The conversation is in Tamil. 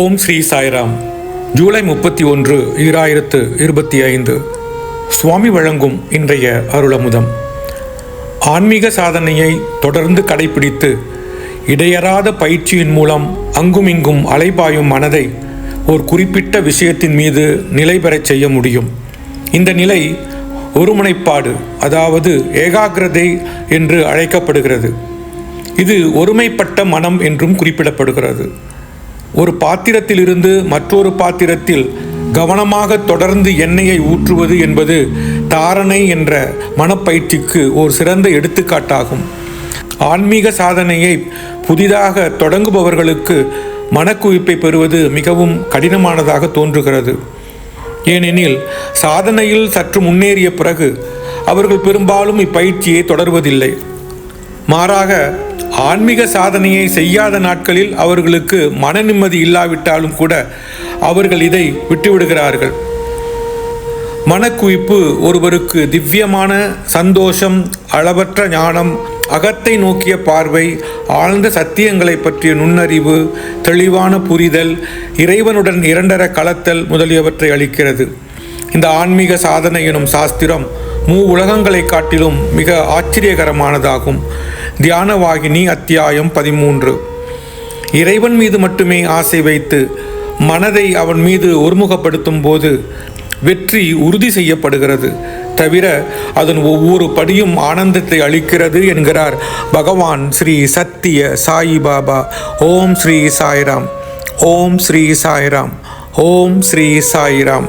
ஓம் ஸ்ரீ சாய்ராம். ஜூலை முப்பத்தி ஒன்று ஈராயிரத்து இருபத்தி ஐந்து. சுவாமி வழங்கும் இன்றைய அருளமுதம். ஆன்மீக சாதனையை தொடர்ந்து கடைபிடித்து இடையறாத பயிற்சியின் மூலம் அங்குமிங்கும் அலைபாயும் மனதை ஒரு குறிப்பிட்ட விஷயத்தின் மீது நிலை பெறச் செய்ய முடியும். இந்த நிலை ஒருமுனைப்பாடு அதாவது ஏகாகிரதை என்று அழைக்கப்படுகிறது. இது ஒருமைப்பட்ட மனம் என்றும் குறிப்பிடப்படுகிறது. ஒரு பாத்திரத்திலிருந்து மற்றொரு பாத்திரத்தில் கவனமாக தொடர்ந்து எண்ணெயை ஊற்றுவது என்பது தாரணை என்ற மனப்பயிற்சிக்கு ஒரு சிறந்த எடுத்துக்காட்டாகும். ஆன்மீக சாதனையை புதிதாக தொடங்குபவர்களுக்கு மனக்குவிப்பை பெறுவது மிகவும் கடினமானதாக தோன்றுகிறது. ஏனெனில் சாதனையில் சற்று முன்னேறிய பிறகு அவர்கள் பெரும்பாலும் இப்பயிற்சியை தொடர்வதில்லை. மாறாக ஆன்மீக சாதனையை செய்யாத நாட்களில் அவர்களுக்கு மன நிம்மதி இல்லாவிட்டாலும் கூட அவர்கள் இதை விட்டுவிடுகிறார்கள். மனக்குவிப்பு ஒருவருக்கு திவ்யமான சந்தோஷம் அளவற்ற ஞானம் அகத்தை நோக்கிய பார்வை ஆழ்ந்த சத்தியங்களை பற்றிய நுண்ணறிவு தெளிவான புரிதல் இறைவனுடன் இரண்டர கலத்தல் முதலியவற்றை அளிக்கிறது. இந்த ஆன்மீக சாதனை எனும் சாஸ்திரம் மூ உலகங்களை காட்டிலும் மிக ஆச்சரியகரமானதாகும். தியானவாகினி அத்தியாயம் பதிமூன்று. இறைவன் மீது மட்டுமே ஆசை வைத்து மனதை அவன் மீது ஒருமுகப்படுத்தும் போது வெற்றி உறுதி செய்யப்படுகிறது. தவிர அதன் ஒவ்வொரு படியும் ஆனந்தத்தை அளிக்கிறது என்கிறார் பகவான் ஸ்ரீ சத்திய சாயி பாபா. ஓம் ஸ்ரீ சாய்ராம். ஓம் ஸ்ரீ சாய்ராம். ஓம் ஸ்ரீ சாய்ராம்.